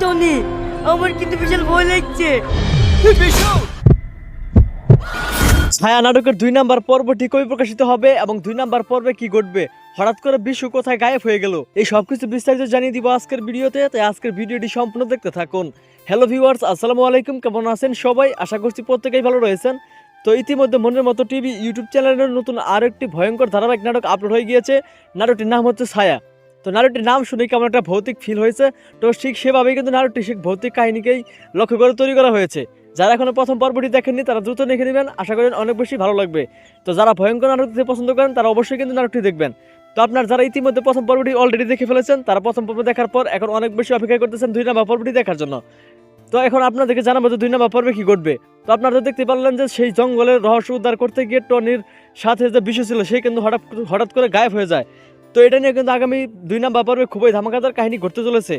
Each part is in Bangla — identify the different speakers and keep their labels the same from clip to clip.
Speaker 1: টনি, আমার কিন্তু বিশাল ভয় লাগছে।
Speaker 2: ছায়া নাটকের দুই নাম্বার পর্বটি কবে প্রকাশিত হবে এবং দুই নাম্বার পর্বে কি ঘটবে? হঠাৎ করে বিশ্ব কোথায় গায়েব হয়ে গেল? এই সবকিছু বিস্তারিত জানিয়ে দিব আজকের ভিডিওতে, তাই আজকের ভিডিওটি সম্পূর্ণ দেখতে থাকুন। হ্যালো ভিউয়ার্স আসসালামু আলাইকুম, কেমন আছেন সবাই? আশা করছি প্রত্যেকেই ভালো রয়েছেন। তো ইতিমধ্যে মনের মতো টিভি, ইউটিউব চ্যানেলের নতুন আরেকটি ভয়ঙ্কর ধারাবাহিক নাটক আপলোড হয়ে গিয়েছে। নাটকটির নাম হচ্ছে ছায়া। তো নাটকটির নাম শুনে কেমন একটা ভৌতিক ফিল হয়েছে। তো ঠিক সেভাবেই কিন্তু নাটকটি সেই ভৌতিক কাহিনীকেই লক্ষ্য করে তৈরি করা হয়েছে। যারা এখনও প্রথম পর্বটি দেখেননি, তারা দ্রুত দেখে নেবেন। আশা করেন অনেক বেশি ভালো লাগবে। তো যারা ভয়ঙ্কর নাটক দেখতে পছন্দ করেন, তারা অবশ্যই কিন্তু নাটকটি দেখবেন। তো আপনার যারা ইতিমধ্যে প্রথম পর্বটি অলরেডি দেখে ফেলেছেন, তারা প্রথম পর্ব দেখার পর এখন অনেক বেশি অপেক্ষা করতেছেন দুই নাম্বার পর্বটি দেখার জন্য। তো এখন আপনাদেরকে জানাব যে দুই নাম্বার পর্বে কি ঘটবে। তো আপনারা দেখতে পারলেন যে সেই জঙ্গলের রহস্য উদ্ধার করতে গিয়ে টনির সাথে যে বিষয় ছিল, সে কিন্তু হঠাৎ হঠাৎ করে গায়েব হয়ে যায়। তো এটা নিয়ে কিন্তু আগামী দুই নাম্বার পর্বে খুবই ধামাকাদার কাহিনী ঘটতে চলেছে।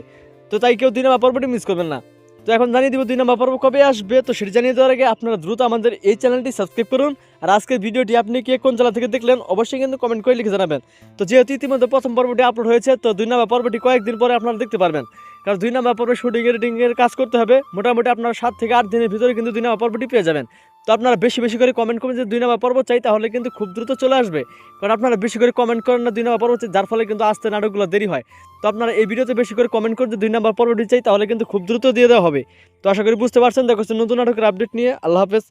Speaker 2: তো তাই কেউ দুই নাম্বার পর্বটি মিস করবেন না। তো এখন জানিয়ে দিব দুই নম্বর পর্ব কবে আসবে। তো সেটি জানিয়ে দেওয়ার আগে আপনারা দ্রুত আমাদের এই চ্যানেলটি সাবস্ক্রাইব করুন। আর আজকের ভিডিওটি আপনি কে কোন জেলা থেকে দেখলেন অবশ্যই কিন্তু কমেন্ট করে লিখে জানাবেন। তো যেহেতু ইতিমধ্যে প্রথম পর্বটি আপলোড হয়েছে, তো দুই নম্বর পর্বটি কয়েকদিন পরে আপনারা দেখতে পারবেন। কারণ দুই নম্বর পর্বে শুটিং এডিটিং এর কাজ করতে হবে। মোটামুটি আপনারা সাত থেকে আট দিনের ভিতরে কিন্তু দুই নম্বর পর্বটি পেয়ে যাবেন। তো আপনারা বেশি বেশি করে কমেন্ট করবেন যে দুই নাম্বার পর্ব চাই তাহলে কিন্তু খুব দ্রুত চলে আসবে। কারণ আপনারা বেশি করে কমেন্ট করেন না দুই নম্বর পর্ব চাই, যার ফলে কিন্তু আসতে নাটকগুলো দেরি হয়। তো আপনারা এই ভিডিওতে বেশি করে কমেন্ট করে যে দুই নাম্বার পর্বটি চাই তাহলে কিন্তু খুব দ্রুত দিয়ে দেওয়া হবে। তো আশা করি বুঝতে পারছেন দেখো নতুন নাটকের আপডেট নিয়ে। আল্লাহ হাফেজ।